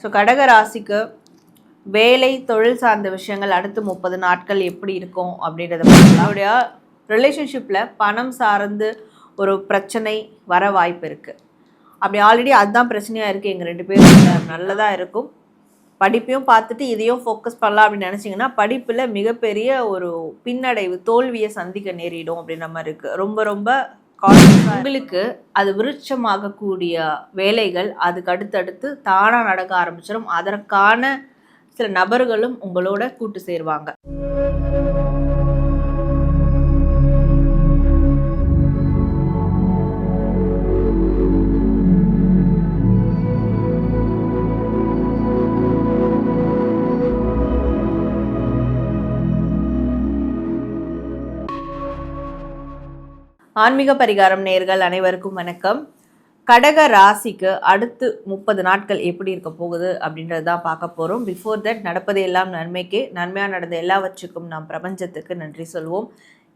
So கடக ராசிக்கு வேலை தொழில் சார்ந்த விஷயங்கள் அடுத்து முப்பது நாட்கள் எப்படி இருக்கும் அப்படின்றத பார்க்கலாம். அவருடைய ரிலேஷன்ஷிப்பில் பணம் சார்ந்து ஒரு பிரச்சனை வர வாய்ப்பு இருக்குது அப்படி ஆல்ரெடி அதுதான் பிரச்சனையாக இருக்குது எங்கள் ரெண்டு பேரும் நல்லதாக இருக்கும். படிப்பையும் பார்த்துட்டு இதையும் ஃபோக்கஸ் பண்ணலாம் அப்படின்னு நினச்சிங்கன்னா படிப்பில் மிகப்பெரிய ஒரு பின்னடைவு தோல்வியை சந்திக்க நேரிடும் அப்படின்ற மாதிரி இருக்குது ரொம்ப ரொம்ப உங்களுக்கு அது விருட்சமாகக்கூடிய வேலைகள் அதுக்கு அடுத்தடுத்து தானாக நடக்க ஆரம்பிச்சிடும் அதற்கான சில நபர்களும் உங்களோட கூட்டு சேருவாங்க. ஆன்மீக பரிகாரம் நேர்கள் அனைவருக்கும் வணக்கம். கடக ராசிக்கு அடுத்து முப்பது நாட்கள் எப்படி இருக்க போகுது அப்படின்றது தான் பார்க்க போகிறோம் பிஃபோர் தட் நடப்பது எல்லாம் நன்மைக்கே நன்மையாக நடந்த எல்லாவற்றுக்கும் நாம் பிரபஞ்சத்துக்கு நன்றி சொல்வோம்.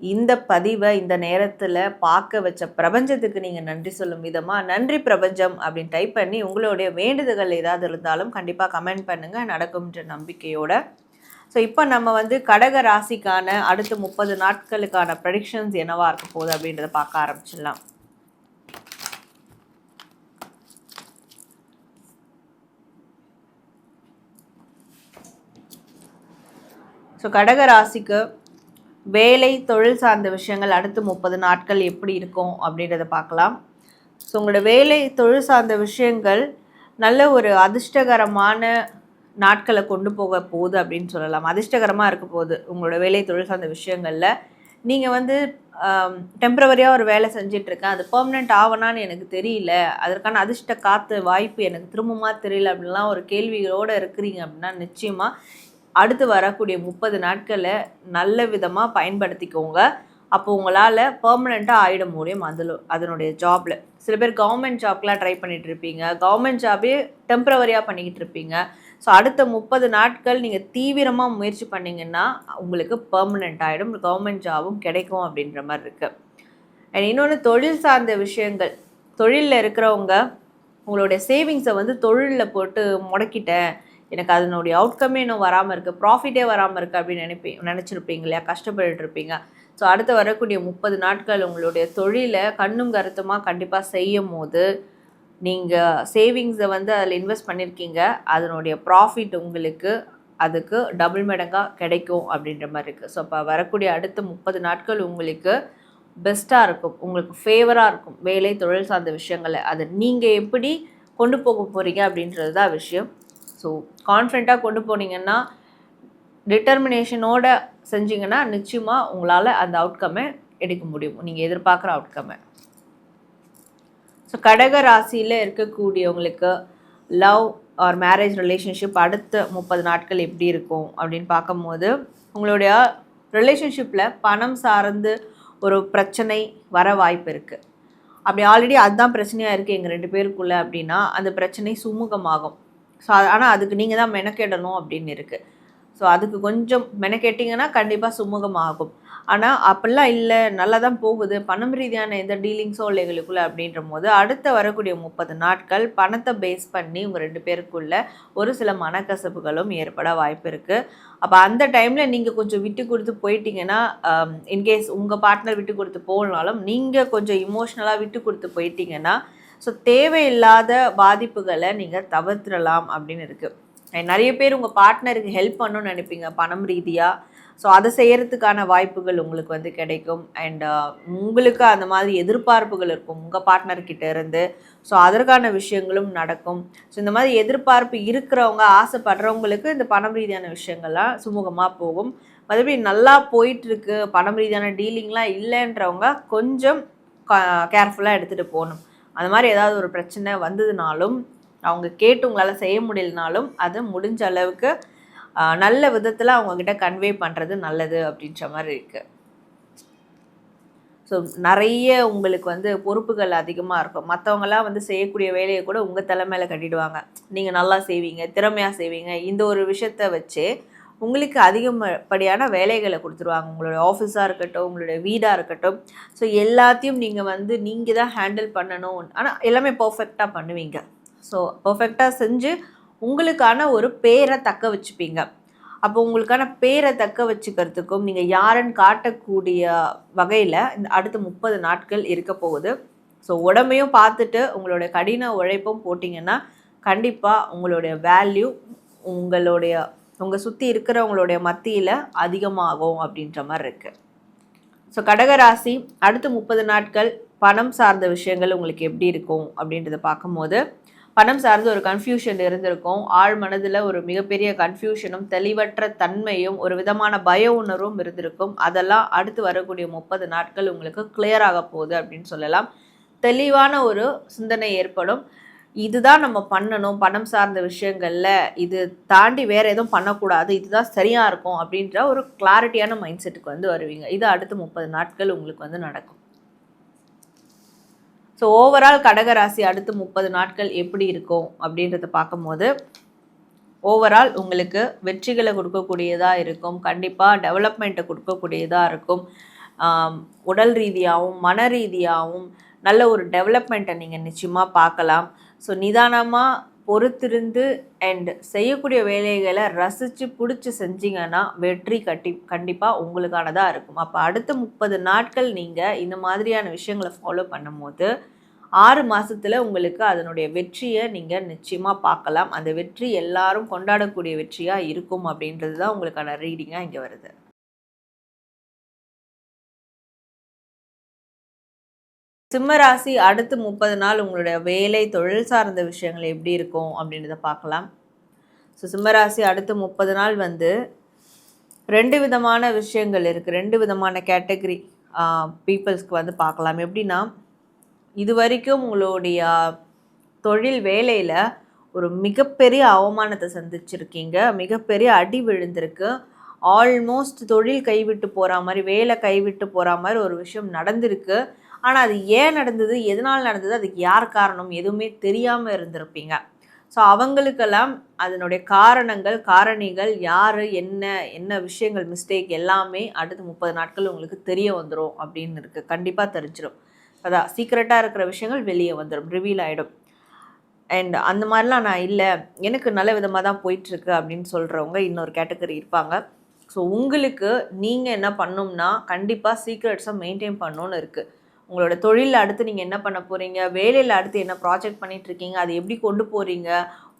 இந்த பதிவை இந்த நேரத்தில் பார்க்க வச்ச பிரபஞ்சத்துக்கு நீங்கள் நன்றி சொல்லும் விதமாக நன்றி பிரபஞ்சம் அப்படின்னு டைப் பண்ணி உங்களுடைய வேண்டுதல்கள் ஏதாவது இருந்தாலும் கண்டிப்பாக கமெண்ட் பண்ணுங்கள் நடக்கும்ன்ற நம்பிக்கையோட ஸோ இப்போ நம்ம வந்து கடக ராசிக்கான அடுத்த முப்பது நாட்களுக்கான ப்ரெடிக்ஷன்ஸ் என்னவா இருக்க போகுது அப்படின்றத பார்க்க ஆரம்பிச்சிடலாம். ஸோ கடக ராசிக்கு வேலை தொழில் சார்ந்த விஷயங்கள் அடுத்து முப்பது நாட்கள் எப்படி இருக்கும் அப்படின்றத பார்க்கலாம். ஸோ உங்களோட வேலை தொழில் சார்ந்த விஷயங்கள் நல்ல ஒரு அதிர்ஷ்டகரமான நாட்களை கொண்டு போக போகுது அப்படின்னு சொல்லலாம். அதிர்ஷ்டகரமாக இருக்க போகுது உங்களோட வேலை தொழில் சார்ந்த விஷயங்களில். நீங்கள் வந்து டெம்பரவரியாக ஒரு வேலை செஞ்சிட்ருக்கேன். அது பர்மனெண்ட் ஆகணான்னு எனக்கு தெரியல. அதற்கான அதிர்ஷ்ட காற்று வாய்ப்பு எனக்கு திரும்பமாக தெரியல அப்படின்லாம் ஒரு கேள்விகளோடு இருக்கிறீங்க அப்படின்னா நிச்சயமாக அடுத்து வரக்கூடிய முப்பது நாட்களை நல்ல விதமாக பயன்படுத்திக்கோங்க. அப்போ உங்களால் பர்மனெண்ட்டாக ஆகிட முடியும். அதில் அதனுடைய ஜாபில் சில பேர் கவர்மெண்ட் ஜாப்லாம் ட்ரை பண்ணிகிட்டு இருப்பீங்க. கவர்மெண்ட் ஜாபே டெம்பரவரியாக பண்ணிக்கிட்டு இருப்பீங்க. ஸோ அடுத்த முப்பது நாட்கள் நீங்கள் தீவிரமாக முயற்சி பண்ணிங்கன்னா உங்களுக்கு பர்மனெண்ட் ஆகிடும் கவர்மெண்ட் ஜாபும் கிடைக்கும் அப்படின்ற மாதிரி இருக்குது அண்ட் இன்னொன்று தொழில் சார்ந்த விஷயங்கள். தொழிலில் இருக்கிறவங்க உங்களுடைய சேவிங்ஸை வந்து தொழிலில் போட்டு முடக்கிட்டேன். எனக்கு அதனுடைய அவுட்கமே இன்னும் வராமல் இருக்குது ப்ராஃபிட்டே வராமல் இருக்குது அப்படின்னு நினைப்பீங்க நினச்சிருப்பீங்க இல்லையா? கஷ்டப்பட்டு இருப்பீங்க. ஸோ அடுத்து வரக்கூடிய முப்பது நாட்கள் உங்களுடைய தொழிலை கண்ணும் கருத்துமாக கண்டிப்பாக செய்யும் போது நீங்கள் சேவிங்ஸை வந்து அதில் இன்வெஸ்ட் பண்ணியிருக்கீங்க அதனுடைய ப்ராஃபிட் உங்களுக்கு அதுக்கு டபுள் மடங்காக கிடைக்கும் அப்படின்ற மாதிரி இருக்குது ஸோ இப்போ வரக்கூடிய அடுத்த முப்பது நாட்கள் உங்களுக்கு பெஸ்ட்டாக இருக்கும். உங்களுக்கு ஃபேவராக இருக்கும். வேலை தொழில் சார்ந்த விஷயங்களை அதை நீங்கள் எப்படி கொண்டு போக போகிறீங்க அப்படின்றது தான் விஷயம். ஸோ கான்ஃபிடண்ட்டாக கொண்டு போனீங்கன்னா டிட்டர்மினேஷனோட செஞ்சீங்கன்னா நிச்சயமாக உங்களால் அந்த அவுட்கம்மை எடுக்க முடியும். நீங்கள் எதிர்பார்க்குற அவுட்கம்மை ஸோ கடக ராசியில் இருக்கக்கூடியவங்களுக்கு லவ் ஆர் மேரேஜ் ரிலேஷன்ஷிப் அடுத்த முப்பது நாட்கள் எப்படி இருக்கும் அப்படின்னு பார்க்கும்போது உங்களுடைய ரிலேஷன்ஷிப்பில் பணம் சார்ந்து ஒரு பிரச்சனை வர வாய்ப்பு இருக்குது அப்படி ஆல்ரெடி அதுதான் பிரச்சனையாக இருக்குது எங்கள் ரெண்டு பேருக்குள்ளே அப்படின்னா அந்த பிரச்சனை சுமூகமாகும். ஸோ ஆனால் அதுக்கு நீங்கள் தான் மெனக்கெடணும் அப்படின்னு இருக்குது ஸோ அதுக்கு கொஞ்சம் மெனக்கெட்டிங்கன்னா கண்டிப்பாக சுமூகமாகும். ஆனால் அப்படிலாம் இல்லை. நல்லா தான் போகுது. பணம் ரீதியான எந்த டீலிங்ஸோ இல்லை எங்களுக்குள்ள அப்படின்ற போது அடுத்த வரக்கூடிய முப்பது நாட்கள் பணத்தை பேஸ் பண்ணி உங்கள் ரெண்டு பேருக்குள்ள ஒரு சில மனக்கசப்புகளும் ஏற்பட வாய்ப்பு இருக்குது அப்போ அந்த டைமில் நீங்கள் கொஞ்சம் விட்டு கொடுத்து போயிட்டீங்கன்னா இன்கேஸ் உங்கள் பார்ட்னர் விட்டு கொடுத்து போகலனாலும் நீங்கள் கொஞ்சம் இமோஷ்னலாக விட்டு கொடுத்து போயிட்டீங்கன்னா ஸோ தேவையில்லாத பாதிப்புகளை நீங்கள் தவிர்த்துடலாம் அப்படின்னு இருக்குது நிறைய பேர் உங்கள் பார்ட்னருக்கு ஹெல்ப் பண்ணணும்னு நினைப்பீங்க பணம் ரீதியாக ஸோ அதை செய்கிறதுக்கான வாய்ப்புகள் உங்களுக்கு வந்து கிடைக்கும். அண்ட் உங்களுக்கு அந்த மாதிரி எதிர்பார்ப்புகள் இருக்கும் உங்கள் பார்ட்னர்கிட்ட இருந்து. ஸோ அதற்கான விஷயங்களும் நடக்கும். ஸோ இந்த மாதிரி எதிர்பார்ப்பு இருக்கிறவங்க ஆசைப்படுறவங்களுக்கு இந்த பணம் ரீதியான விஷயங்கள்லாம் சுமூகமாக போகும். மறுபடி நல்லா போயிட்டுருக்கு பணம் ரீதியான டீலிங்லாம் இல்லைன்றவங்க கொஞ்சம் கேர்ஃபுல்லாக எடுத்துகிட்டு போகணும். அந்த மாதிரி ஏதாவது ஒரு பிரச்சனை வந்ததுனாலும் அவங்க கேட்டு உங்களால் செய்ய முடியலனாலும் அது முடிஞ்ச அளவுக்கு நல்ல விதத்தில் அவங்கக்கிட்ட கன்வே பண்ணுறது நல்லது அப்படின்ற மாதிரி இருக்குது ஸோ நிறைய உங்களுக்கு வந்து பொறுப்புகள் அதிகமாக இருக்கும். மற்றவங்களாம் வந்து செய்யக்கூடிய வேலையை கூட உங்கள் தலைமையில் கட்டிடுவாங்க. நீங்கள் நல்லா செய்வீங்க திறமையாக செய்வீங்க. இந்த ஒரு விஷயத்த வச்சு உங்களுக்கு அதிகப்படியான வேலைகளை கொடுத்துருவாங்க. உங்களுடைய ஆஃபீஸாக இருக்கட்டும் உங்களுடைய வீடாக இருக்கட்டும். ஸோ எல்லாத்தையும் நீங்கள் வந்து நீங்கள் தான் ஹேண்டில் பண்ணணும். ஆனால் எல்லாமே பர்ஃபெக்டாக பண்ணுவீங்க. ஸோ பர்ஃபெக்டாக செஞ்சு உங்களுக்கான ஒரு பேரை தக்க வச்சுப்பீங்க. அப்போ உங்களுக்கான பேரை தக்க வச்சுக்கிறதுக்கும் நீங்கள் யாருன்னு காட்டக்கூடிய வகையில் இந்த அடுத்த முப்பது நாட்கள் இருக்க போகுது. ஸோ உடம்பையும் பார்த்துட்டு உங்களுடைய கடின உழைப்பும் போட்டிங்கன்னா கண்டிப்பாக உங்களுடைய வேல்யூ உங்களுடைய உங்கள் சுற்றி இருக்கிறவங்களுடைய மத்தியில் அதிகமாகும் அப்படின்ற மாதிரி இருக்குது ஸோ கடகராசி அடுத்த முப்பது நாட்கள் பணம் சார்ந்த விஷயங்கள் உங்களுக்கு எப்படி இருக்கும் அப்படின்றத பார்க்கும்போது பணம் சார்ந்த ஒரு கன்ஃபியூஷன் இருந்திருக்கும். ஆழ் மனதில் ஒரு மிகப்பெரிய கன்ஃபியூஷனும் தெளிவற்ற தன்மையும் ஒரு விதமான பய உணர்வும் இருந்திருக்கும். அதெல்லாம் அடுத்து வரக்கூடிய முப்பது நாட்கள் உங்களுக்கு கிளியர் ஆக போகுது அப்படின்னு சொல்லலாம். தெளிவான ஒரு சிந்தனை ஏற்படும். இதுதான் நம்ம பண்ணணும். பணம் சார்ந்த விஷயங்களில் இது தாண்டி வேற எதுவும் பண்ணக்கூடாது. இதுதான் சரியாக இருக்கும் அப்படின்ற ஒரு கிளாரிட்டியான மைண்ட் செட்டுக்கு வந்து வருவீங்க. இது அடுத்து முப்பது நாட்கள் உங்களுக்கு வந்து நடக்கும். ஸோ ஓவரால் கடகராசி அடுத்து முப்பது நாட்கள் எப்படி இருக்கும் அப்படின்றத பார்க்கும்போது ஓவரால் உங்களுக்கு வெற்றிகளை கொடுக்கக்கூடியதாக இருக்கும். கண்டிப்பாக டெவலப்மெண்ட்டை கொடுக்கக்கூடியதாக இருக்கும். உடல் ரீதியாகவும் மன ரீதியாகவும் நல்ல ஒரு டெவலப்மெண்ட்டை நீங்கள் நிச்சயமாக பார்க்கலாம். ஸோ நிதானமாக பொறுத்திருந்து அண்ட் செய்யக்கூடிய வேலைகளை ரசித்து பிடிச்சி செஞ்சிங்கன்னா வெற்றி கட்டி கண்டிப்பாக உங்களுக்கானதாக இருக்கும். அப்போ அடுத்த முப்பது நாட்கள் நீங்கள் இந்த மாதிரியான விஷயங்களை ஃபாலோ பண்ணும்போது ஆறு மாதத்தில் உங்களுக்கு அதனுடைய வெற்றியை நீங்கள் நிச்சயமாக பார்க்கலாம். அந்த வெற்றி எல்லாரும் கொண்டாடக்கூடிய வெற்றியாக இருக்கும் அப்படின்றது தான் உங்களுக்கான ரீடிங்காக இங்கே வருது. சிம்மராசி அடுத்து முப்பது நாள் உங்களுடைய வேலை தொழில் சார்ந்த விஷயங்கள் எப்படி இருக்கும் அப்படின்றத பார்க்கலாம். ஸோ சிம்மராசி அடுத்து முப்பது நாள் வந்து ரெண்டு விதமான விஷயங்கள் இருக்குது ரெண்டு விதமான கேட்டகரி பீப்புள்ஸ்க்கு வந்து பார்க்கலாம். எப்படின்னா இது வரைக்கும் உங்களுடைய தொழில் வேலையில் ஒரு மிகப்பெரிய அவமானத்தை சந்திச்சிருக்கீங்க. மிகப்பெரிய அடி விழுந்திருக்கு. ஆல்மோஸ்ட் தொழில் கைவிட்டு போகிற மாதிரி வேலை கைவிட்டு போகிற மாதிரி ஒரு விஷயம் நடந்திருக்கு. ஆனால் அது ஏன் நடந்தது? எதனால் நடந்தது? அதுக்கு யார் காரணம்? எதுவுமே தெரியாமல் இருந்திருப்பீங்க. ஸோ அவங்களுக்கெல்லாம் அதனுடைய காரணங்கள் காரணிகள் யார்? என்ன? என்ன விஷயங்கள் மிஸ்டேக் எல்லாமே அடுத்த முப்பது நாட்கள் உங்களுக்கு தெரிய வந்துடும் அப்படின்னு இருக்குது கண்டிப்பாக தெரிஞ்சிடும் அதான் சீக்ரெட்டாக இருக்கிற விஷயங்கள் வெளியே வந்துடும் ரிவீல் ஆகிடும் அண்ட் அந்த மாதிரிலாம் நான் இல்லை. எனக்கு நல்ல விதமாக தான் போயிட்டுருக்கு அப்படின்னு சொல்கிறவங்க இன்னொரு கேட்டகரி இருப்பாங்க. ஸோ உங்களுக்கு நீங்கள் என்ன பண்ணணும்னா கண்டிப்பாக சீக்ரெட்ஸை மெயின்டைன் பண்ணணும்னு இருக்குது உங்களோட தொழிலில் அடுத்து நீங்கள் என்ன பண்ண போகிறீங்க வேலையில் அடுத்து என்ன ப்ராஜெக்ட் பண்ணிகிட்ருக்கீங்க அதை எப்படி கொண்டு போகிறீங்க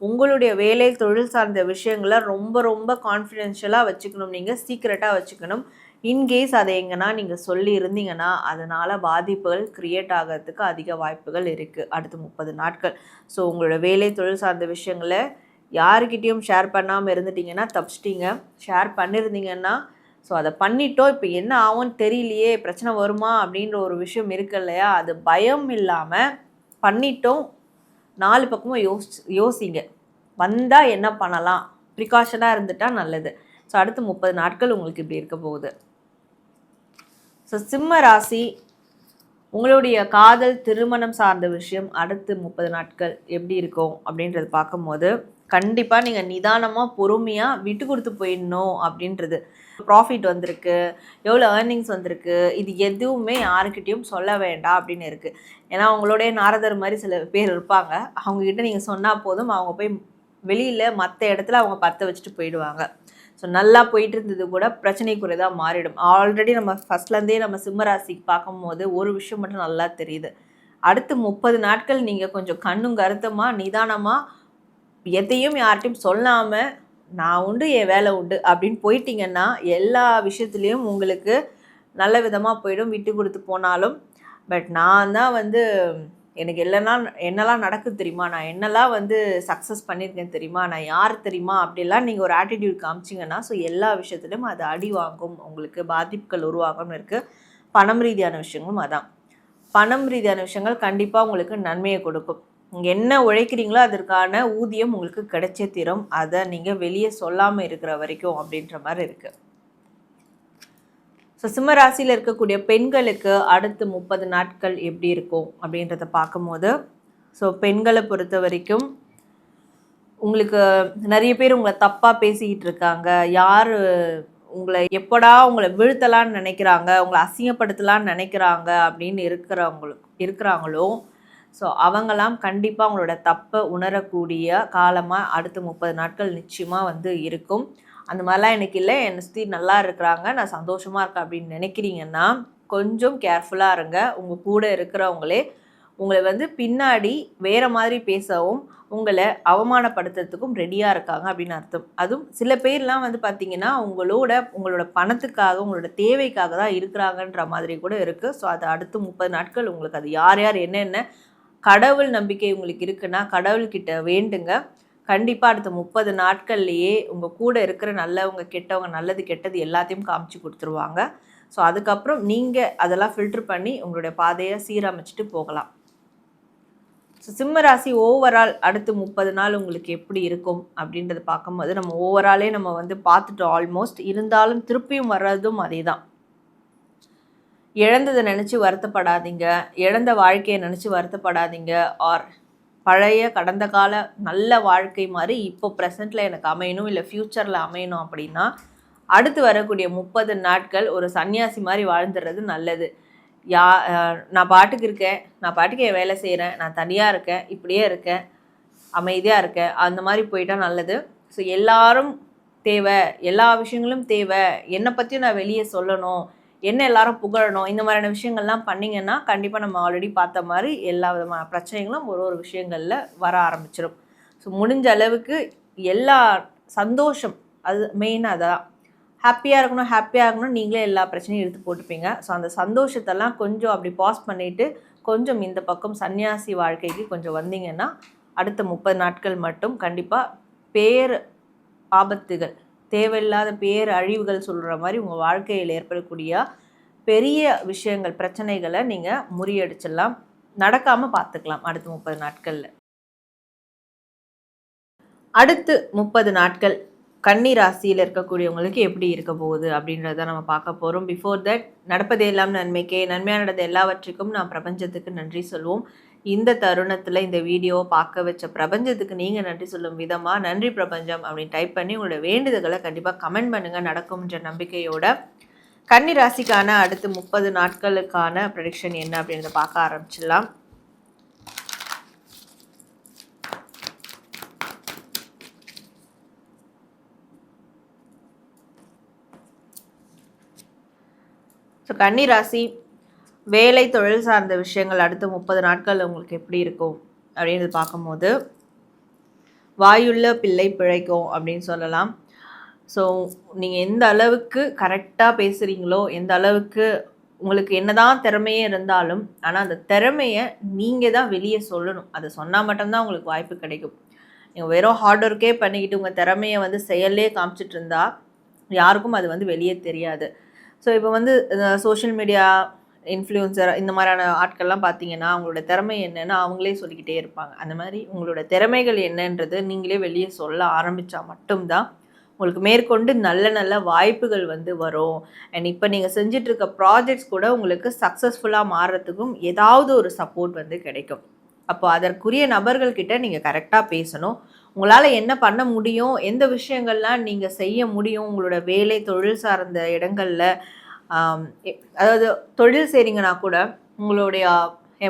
உங்களுடைய வேலை தொழில் சார்ந்த விஷயங்களை ரொம்ப ரொம்ப கான்ஃபிடென்ஷியலாக வச்சுக்கணும். நீங்கள் சீக்ரெட்டாக வச்சுக்கணும். இன்கேஸ் அதை எங்கன்னா நீங்கள் சொல்லி இருந்தீங்கன்னா அதனால் பாதிப்புகள் க்ரியேட் ஆகிறதுக்கு அதிக வாய்ப்புகள் இருக்குது அடுத்த முப்பது நாட்கள். ஸோ உங்களோட வேலை தொழில் சார்ந்த விஷயங்களை யாருக்கிட்டேயும் ஷேர் பண்ணாமல் இருந்துட்டிங்கன்னா தப்பிச்சிட்டிங்க. ஷேர் பண்ணியிருந்தீங்கன்னா ஸோ அதை பண்ணிட்டோம். இப்போ என்ன ஆகும்னு தெரியலையே பிரச்சனை வருமா அப்படின்ற ஒரு விஷயம் இருக்கு இல்லையா? அது பயம் இல்லாமல் பண்ணிட்டோம். நாலு பக்கமும் யோசி யோசிங்க. வந்தால் என்ன பண்ணலாம்? ப்ரிகாஷனாக இருந்துட்டால் நல்லது. ஸோ அடுத்து முப்பது நாட்கள் உங்களுக்கு இப்படி இருக்க போகுது. ஸோ சிம்ம ராசி உங்களுடைய காதல் திருமணம் சார்ந்த விஷயம் அடுத்து முப்பது நாட்கள் எப்படி இருக்கும் அப்படின்றது பார்க்கும்போது கண்டிப்பாக நீங்கள் நிதானமாக பொறுமையாக விட்டு கொடுத்து போயிடணும் அப்படின்றது. ப்ராஃபிட் வந்திருக்கு எவ்வளோ ஏர்னிங்ஸ் வந்திருக்கு இது எதுவுமே யாருக்கிட்டேயும் சொல்ல வேண்டாம் அப்படின்னு இருக்குது ஏன்னா அவங்களுடைய நாரதர் மாதிரி சில பேர் இருப்பாங்க. அவங்கக்கிட்ட நீங்கள் சொன்னால் போதும் அவங்க போய் வெளியில் மற்ற இடத்துல அவங்க பற்ற வச்சுட்டு போயிடுவாங்க. ஸோ நல்லா போயிட்டு இருந்தது கூட பிரச்சனைக்குரியதாக மாறிடும். ஆல்ரெடி நம்ம ஃபஸ்ட்லேருந்தே நம்ம சிம்மராசிக்கு பார்க்கும்போது ஒரு விஷயம் மட்டும் நல்லா தெரியுது. அடுத்து முப்பது நாட்கள் நீங்கள் கொஞ்சம் கண்ணும் கருத்தமாக நிதானமாக எதையும் யார்கிட்டையும் சொல்லாமல் நான் உண்டு என் வேலை உண்டு அப்படின்னு போயிட்டீங்கன்னா எல்லா விஷயத்துலேயும் உங்களுக்கு நல்ல விதமாக போயிடும். விட்டு கொடுத்து போனாலும். பட் நான் தான் வந்து எனக்கு எல்லாம் என்னெல்லாம் நடக்குது தெரியுமா? நான் என்னெல்லாம் வந்து சக்ஸஸ் பண்ணியிருக்கேன் தெரியுமா? நான் யார் தெரியுமா? அப்படிலாம் நீங்கள் ஒரு ஆட்டிடியூட் காமிச்சிங்கன்னா ஸோ எல்லா விஷயத்துலையும் அது அடி வாங்கும். உங்களுக்கு பாதிப்புகள் உருவாகும்னு இருக்குது பணம் ரீதியான விஷயங்களும் அதான். பணம் ரீதியான விஷயங்கள் கண்டிப்பாக உங்களுக்கு நன்மையை கொடுக்கும். நீங்கள் என்ன உழைக்கிறீங்களோ அதற்கான ஊதியம் உங்களுக்கு கிடைச்சே தீரும். அதை நீங்கள் வெளியே சொல்லாமல் இருக்கிற வரைக்கும் அப்படின்ற மாதிரி இருக்குது ஸோ சிம்மராசியில் இருக்கக்கூடிய பெண்களுக்கு அடுத்து முப்பது நாட்கள் எப்படி இருக்கும் அப்படின்றத பார்க்கும்போது ஸோ பெண்களை பொறுத்த வரைக்கும் உங்களுக்கு நிறைய பேர் உங்களை தப்பாக பேசிக்கிட்டு இருக்காங்க. யார் உங்களை எப்படா உங்களை வீழ்த்தலான்னு நினைக்கிறாங்க உங்களை அசிங்கப்படுத்தலான்னு நினைக்கிறாங்க அப்படின்னு இருக்கிறவங்களுக்கு இருக்கிறாங்களோ ஸோ அவங்களாம் கண்டிப்பாக அவங்களோட தப்பை உணரக்கூடிய காலமாக அடுத்த முப்பது நாட்கள் நிச்சயமாக வந்து இருக்கும். அந்த மாதிரிலாம் எனக்கு இல்லை. என்னை சுற்றி நல்லா இருக்கிறாங்க. நான் சந்தோஷமாக இருக்கேன் அப்படின்னு நினைக்கிறீங்கன்னா கொஞ்சம் கேர்ஃபுல்லாக இருங்க. உங்கள் கூட இருக்கிறவங்களே உங்களை வந்து பின்னாடி வேறு மாதிரி பேசவும் உங்களை அவமானப்படுத்துறதுக்கும் ரெடியாக இருக்காங்க அப்படின்னு அர்த்தம். அதுவும் சில பேர்லாம் வந்து பார்த்திங்கன்னா உங்களோட உங்களோட பணத்துக்காக உங்களோட தேவைக்காக தான் இருக்கிறாங்கன்ற மாதிரி கூட இருக்குது ஸோ அது அடுத்து முப்பது நாட்கள் உங்களுக்கு அது யார் யார் என்னென்ன கடவுள் நம்பிக்கை உங்களுக்கு இருக்குன்னா கடவுள்கிட்ட வேண்டுங்க. கண்டிப்பாக அடுத்த முப்பது நாட்கள்லேயே உங்கள் கூட இருக்கிற நல்லவங்க கெட்டவங்க நல்லது கெட்டது எல்லாத்தையும் காமிச்சு கொடுத்துருவாங்க. ஸோ அதுக்கப்புறம் நீங்கள் அதெல்லாம் ஃபில்ட்ரு பண்ணி உங்களுடைய பாதையை சீரமைச்சிட்டு போகலாம். ஸோ சிம்ம ராசி ஓவரால் அடுத்து முப்பது நாள் உங்களுக்கு எப்படி இருக்கும் அப்படின்றத பார்க்கும்போது நம்ம ஓவராலே நம்ம வந்து பார்த்துட்டோம் ஆல்மோஸ்ட் இருந்தாலும் திருப்பியும் வர்றதும் அதே தான் இழந்ததை நினச்சி வருத்தப்படாதீங்க. இழந்த வாழ்க்கையை நினச்சி வருத்தப்படாதீங்க. ஆர் பழைய கடந்த கால நல்ல வாழ்க்கை மாதிரி இப்போ ப்ரெசண்ட்டில் எனக்கு அமையணும் இல்லை ஃப்யூச்சரில் அமையணும் அப்படின்னா அடுத்து வரக்கூடிய முப்பது நாட்கள் ஒரு சன்னியாசி மாதிரி வாழ்ந்துடுறது நல்லது. யா நான் பாட்டுக்கு இருக்கேன் நான் பாட்டுக்கு என் வேலை செய்கிறேன் நான் தனியாக இருக்கேன் இப்படியே இருக்கேன் அமைதியாக இருக்கேன் அந்த மாதிரி போயிட்டால் நல்லது. ஸோ எல்லாரும் தேவை எல்லா விஷயங்களும் தேவை. என்னை பற்றியும் நான் வெளியே சொல்லணும். என்ன எல்லாரும் புகழணும் இந்த மாதிரியான விஷயங்கள்லாம் பண்ணிங்கன்னா கண்டிப்பாக நம்ம ஆல்ரெடி பார்த்த மாதிரி எல்லா விதமான பிரச்சனைகளும் ஒரு ஒரு விஷயங்களில் வர ஆரம்பிச்சிடும் ஸோ முடிஞ்ச அளவுக்கு எல்லா சந்தோஷம் அது மெயினாக அதான் ஹாப்பியாக இருக்கணும் ஹாப்பியாக இருக்கணும் நீங்களே எல்லா பிரச்சனையும் எடுத்து போட்டுப்பீங்க. ஸோ அந்த சந்தோஷத்தெல்லாம் கொஞ்சம் அப்படி பாஸ் பண்ணிவிட்டு கொஞ்சம் இந்த பக்கம் சன்னியாசி வாழ்க்கைக்கு கொஞ்சம் வந்தீங்கன்னா அடுத்த முப்பது நாட்கள் மட்டும் கண்டிப்பாக பேர் ஆபத்துகள் தேவையில்லாத பேர் அழிவுகள் சொல்கிற மாதிரி உங்கள் வாழ்க்கையில் ஏற்படக்கூடிய பெரிய விஷயங்கள் பிரச்சனைகளை நீங்கள் முறியடிச்சிடலாம். நடக்காமல் பார்த்துக்கலாம் அடுத்த முப்பது நாட்களில். அடுத்து முப்பது நாட்கள் கன்னி ராசியில் இருக்கக்கூடியவங்களுக்கு எப்படி இருக்க போகுது அப்படின்றத நம்ம பார்க்க போகிறோம் பிஃபோர் தட் நடப்பதே எல்லாம் நன்மைக்கே நடந்த எல்லாவற்றுக்கும் நான் பிரபஞ்சத்துக்கு நன்றி சொல்வோம். இந்த தருணத்தில் இந்த வீடியோவை பார்க்க வச்ச பிரபஞ்சத்துக்கு நீங்கள் நன்றி சொல்லும் விதமாக நன்றி பிரபஞ்சம் அப்படின்னு டைப் பண்ணி உங்களோட வேண்டுதல்களை கண்டிப்பாக கமெண்ட் பண்ணுங்கள் நடக்கும்ன்ற நம்பிக்கையோட கன்னி ராசிக்கான அடுத்து முப்பது நாட்களுக்கான ப்ரடிக்ஷன் என்ன அப்படின்றத பார்க்க ஆரம்பிச்சிடலாம். ஸோ கன்னி ராசி வேலை தொழில் சார்ந்த விஷயங்கள் அடுத்த முப்பது நாட்கள் உங்களுக்கு எப்படி இருக்கும் அப்படின்னு பார்க்கும்போது வாயுள்ள பிள்ளை பிழைக்கும் அப்படின்னு சொல்லலாம். ஸோ நீங்கள் எந்த அளவுக்கு கரெக்டாக பேசுகிறீங்களோ எந்த அளவுக்கு உங்களுக்கு என்னதான் திறமையே இருந்தாலும் ஆனால் அந்த திறமையை நீங்கள் தான் வெளியே சொல்லணும். அதை சொன்னால் மட்டும்தான் உங்களுக்கு வாய்ப்பு கிடைக்கும். நீங்கள் வெறும் ஹார்ட் ஒர்க்கே பண்ணிக்கிட்டு உங்கள் திறமையை வந்து செயல்லே காமிச்சிட்டுருந்தா யாருக்கும் அது வந்து வெளியே தெரியாது. ஸோ இப்போ வந்து சோஷியல் மீடியா இன்ஃப்ளூயன்சர் இந்த மாதிரியான ஆட்கள்லாம் பார்த்தீங்கன்னா அவங்களோட திறமை என்னென்னு அவங்களே சொல்லிக்கிட்டே இருப்பாங்க. அந்த மாதிரி உங்களோட திறமைகள் என்னன்றது நீங்களே வெளியே சொல்ல ஆரம்பித்தா மட்டும்தான் உங்களுக்கு மேற்கொண்டு நல்ல நல்ல வாய்ப்புகள் வந்து வரும். அண்ட் இப்போ நீங்கள் செஞ்சிட்ருக்க ப்ராஜெக்ட்ஸ் கூட உங்களுக்கு சக்ஸஸ்ஃபுல்லாக மாறுறதுக்கும் ஏதாவது ஒரு சப்போர்ட் வந்து கிடைக்கும். அப்போ அதற்குரிய நபர்கள்கிட்ட நீங்கள் கரெக்டாக பேசணும். உங்களால் என்ன பண்ண முடியும்? எந்த விஷயங்கள்லாம் நீங்கள் செய்ய முடியும்? உங்களோட வேலை தொழில் சார்ந்த இடங்களில் அதாவது தொழில் செய்கிறீங்கன்னா கூட உங்களுடைய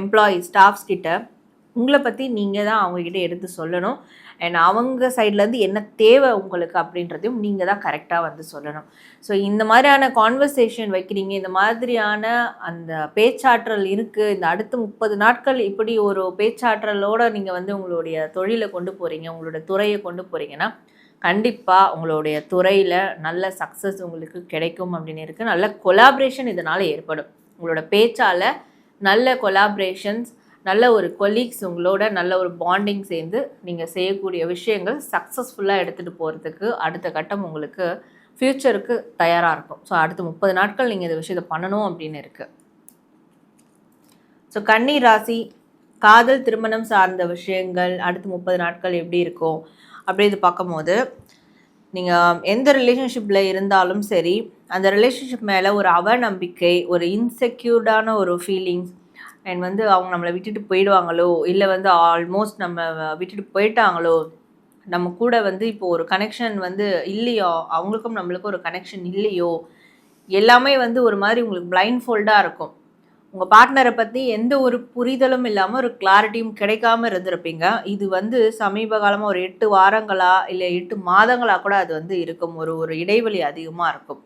எம்ப்ளாயி ஸ்டாஃப்ஸ் கிட்ட உங்களை பற்றி நீங்கள் தான் அவங்கக்கிட்ட எடுத்து சொல்லணும். அண்ட் அவங்க சைட்லேருந்து என்ன தேவை உங்களுக்கு அப்படின்றதையும் நீங்கள் தான் கரெக்டாக வந்து சொல்லணும். ஸோ இந்த மாதிரியான கான்வர்சேஷன் வைக்கிறீங்க இந்த மாதிரியான அந்த பேச்சாற்றல் இருக்குது இந்த அடுத்த முப்பது நாட்கள் இப்படி ஒரு பேச்சாற்றலோடு நீங்கள் வந்து உங்களுடைய தொழிலை கொண்டு போகிறீங்க உங்களோட துறையை கொண்டு போகிறீங்கன்னா கண்டிப்பாக உங்களுடைய துறையில் நல்ல சக்ஸஸ் உங்களுக்கு கிடைக்கும் அப்படின்னு இருக்குது நல்ல கொலாப்ரேஷன் இதனால் ஏற்படும். உங்களோட பேச்சால் நல்ல கொலாப்ரேஷன்ஸ் நல்ல ஒரு கொலீக்ஸ் உங்களோட நல்ல ஒரு பாண்டிங் சேர்ந்து நீங்கள் செய்யக்கூடிய விஷயங்கள் சக்ஸஸ்ஃபுல்லாக எடுத்துகிட்டு போகிறதுக்கு அடுத்த கட்டம் உங்களுக்கு ஃப்யூச்சருக்கு தயாராக இருக்கும். ஸோ அடுத்த முப்பது நாட்கள் நீங்கள் இந்த விஷயத்தை பண்ணணும் அப்படின்னு இருக்குது ஸோ கன்னி ராசி காதல் திருமணம் சார்ந்த விஷயங்கள் அடுத்த முப்பது நாட்கள் எப்படி இருக்கும்? அப்படி இது பார்க்கும்போது நீங்கள் எந்த ரிலேஷன்ஷிப்பில் இருந்தாலும் சரி அந்த ரிலேஷன்ஷிப் மேலே ஒரு அவநம்பிக்கை ஒரு இன்செக்யூர்டான ஒரு ஃபீலிங்ஸ் அண்ட் வந்து அவங்க நம்மளை விட்டுட்டு போயிடுவாங்களோ இல்லை வந்து ஆல்மோஸ்ட் நம்ம விட்டுட்டு போயிட்டாங்களோ நம்ம கூட வந்து இப்போ ஒரு கனெக்ஷன் வந்து இல்லையோ அவங்களுக்கும் நம்மளுக்கும் ஒரு கனெக்ஷன் இல்லையோ எல்லாமே வந்து ஒரு மாதிரி உங்களுக்கு பிளைண்ட் ஃபோல்டாக இருக்கும். உங்கள் பார்ட்னரை பற்றி எந்த ஒரு புரிதலும் இல்லாமல் ஒரு கிளாரிட்டியும் கிடைக்காம இருந்திருப்பீங்க. இது வந்து சமீப காலமாக ஒரு எட்டு வாரங்களா இல்லை எட்டு மாதங்களாக கூட அது வந்து இருக்கும். ஒரு ஒரு இடைவெளி அதிகமாக இருக்கும்.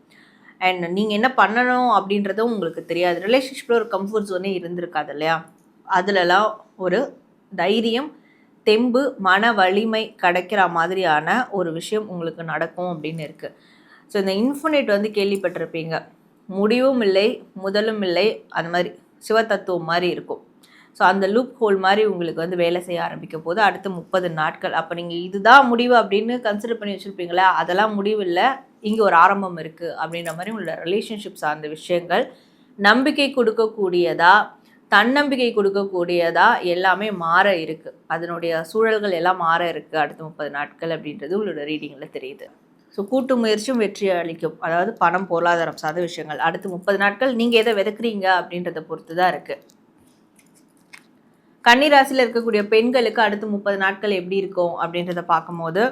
அண்ட் நீங்கள் என்ன பண்ணணும் அப்படின்றதும் உங்களுக்கு தெரியாது. ரிலேஷன்ஷிப்பில் ஒரு கம்ஃபர்ட் ஜோனே இருந்திருக்காது இல்லையா? அதுலலாம் ஒரு தைரியம் தெம்பு மன வலிமை கிடைக்கிற மாதிரியான ஒரு விஷயம் உங்களுக்கு நடக்கும் அப்படின்னு இருக்குது ஸோ இந்த இன்ஃபினிட் வந்து கேள்விப்பட்டிருப்பீங்க. முடிவும் இல்லை முதலும் இல்லை அந்த மாதிரி சிவத்தத்துவம் மாதிரி இருக்கும். ஸோ அந்த லூப் ஹோல் மாதிரி உங்களுக்கு வந்து வேலை செய்ய ஆரம்பிக்க போது அடுத்த முப்பது நாட்கள். அப்போ நீங்கள் இதுதான் முடிவு அப்படின்னு கன்சிடர் பண்ணி வச்சுருப்பீங்களா அதெல்லாம் முடிவு இல்லை இங்கே ஒரு ஆரம்பம் இருக்குது அப்படின்ற மாதிரி உங்களோட ரிலேஷன்ஷிப் சார்ந்த விஷயங்கள் நம்பிக்கை கொடுக்கக்கூடியதா தன்னம்பிக்கை கொடுக்கக்கூடியதா எல்லாமே மாற இருக்குது அதனுடைய சூழல்கள் எல்லாம் மாற இருக்குது அடுத்த முப்பது நாட்கள் அப்படின்றது உங்களோட ரீடிங்கில் தெரியுது. ஸோ கூட்டு முயற்சியும் வெற்றி அளிக்கும். அதாவது பணம் பொருளாதாரம் சார்ந்த விஷயங்கள். அடுத்து முப்பது நாட்கள் நீங்கள் எதை விதக்குறீங்க அப்படின்றத பொறுத்து தான் இருக்குது கன்னிராசியில் இருக்கக்கூடிய பெண்களுக்கு அடுத்து முப்பது நாட்கள் எப்படி இருக்கும் அப்படின்றத பார்க்கும்போது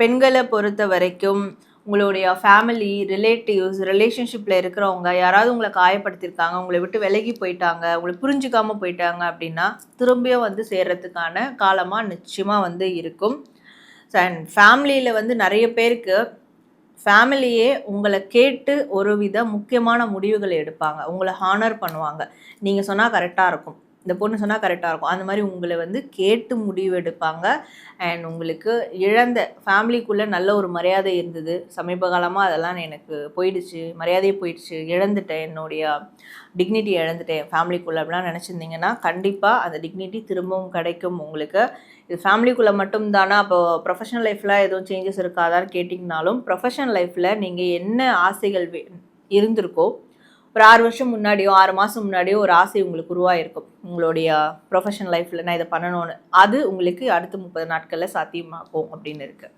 பெண்களை பொறுத்த வரைக்கும் உங்களுடைய ஃபேமிலி ரிலேட்டிவ்ஸ் ரிலேஷன்ஷிப்பில் இருக்கிறவங்க யாராவது உங்களை காயப்படுத்தியிருக்காங்க உங்களை விட்டு விலகி போயிட்டாங்க உங்களை புரிஞ்சுக்காமல் போயிட்டாங்க அப்படின்னா திரும்பியும் வந்து சேர்கிறதுக்கான காலமாக நிச்சயமாக வந்து இருக்கும். அண்ட் ஃபேமிலியில் வந்து நிறைய பேருக்கு ஃபேமிலியே உங்களை கேட்டு ஒரு வித முக்கியமான முடிவுகளை எடுப்பாங்க. உங்களை ஹானர் பண்ணுவாங்க. நீங்கள் சொன்னால் கரெக்டாக இருக்கும். இந்த பொண்ணு சொன்னால் கரெக்டாக இருக்கும். அந்த மாதிரி உங்களை வந்து கேட்டு முடிவு எடுப்பாங்க. அண்ட் உங்களுக்கு இழந்த ஃபேமிலிக்குள்ளே நல்ல ஒரு மரியாதை இருந்தது. சமீப காலமாக அதெல்லாம் எனக்கு போயிடுச்சு. மரியாதையே போயிடுச்சு. இழந்துட்டேன். என்னுடைய டிக்னிட்டி இழந்துட்டேன். ஃபேமிலிக்குள்ளே அப்படிலாம் நினச்சிருந்தீங்கன்னா கண்டிப்பாக அந்த டிக்னிட்டி திரும்பவும் கிடைக்கும் உங்களுக்கு. இது ஃபேமிலிக்குள்ளே மட்டும்தானா? அப்போ ப்ரொஃபஷனல் லைஃப்பில் எதுவும் சேஞ்சஸ் இருக்காதான்னு கேட்டிங்கனாலும் ப்ரொஃபஷனல் லைஃப்பில் நீங்கள் என்ன ஆசைகள் இருந்திருக்கோ ஒரு ஆறு வருஷம் முன்னாடியோ ஆறு மாதம் முன்னாடியோ ஒரு ஆசை உங்களுக்கு உருவாயிருக்கும். உங்களுடைய ப்ரொஃபஷனல் லைஃப்பில் நான் இதை பண்ணணும்னு. அது உங்களுக்கு அடுத்த முப்பது நாட்களில் சாத்தியமாகும் அப்படின்னு இருக்குது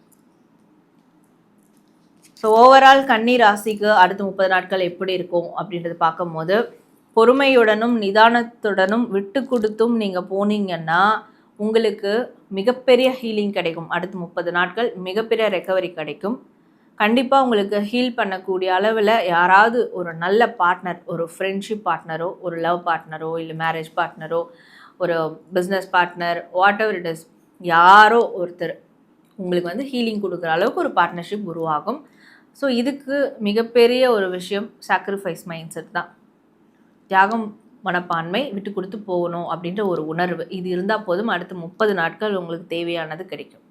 ஸோ ஓவரால் கன்னி ராசிக்கு அடுத்த முப்பது நாட்கள் எப்படி இருக்கும் அப்படின்றது பார்க்கும்போது பொறுமையுடனும் நிதானத்துடனும் விட்டு கொடுத்தும் நீங்கள் போனீங்கன்னா உங்களுக்கு மிகப்பெரிய ஹீலிங் கிடைக்கும். அடுத்த முப்பது நாட்கள் மிகப்பெரிய ரெக்கவரி கிடைக்கும். கண்டிப்பாக உங்களுக்கு ஹீல் பண்ணக்கூடிய அளவில் யாராவது ஒரு நல்ல பார்ட்னர் ஒரு ஃப்ரெண்ட்ஷிப் பார்ட்னரோ ஒரு லவ் பார்ட்னரோ இல்லை மேரேஜ் பார்ட்னரோ ஒரு business partner whatever it is யாரோ ஒருத்தர் உங்களுக்கு வந்து ஹீலிங் கொடுக்குற அளவுக்கு ஒரு பார்ட்னர்ஷிப் உருவாகும். ஸோ இதுக்கு மிகப்பெரிய ஒரு விஷயம் சாக்ரிஃபைஸ் மைண்ட் செட் தான். தியாகம் மனப்பான்மை விட்டு கொடுத்து போகணும் அப்படின்ற ஒரு உணர்வு. இது இருந்தால் போதும். அடுத்த முப்பது நாட்கள் உங்களுக்கு தேவையானது கிடைக்கும்.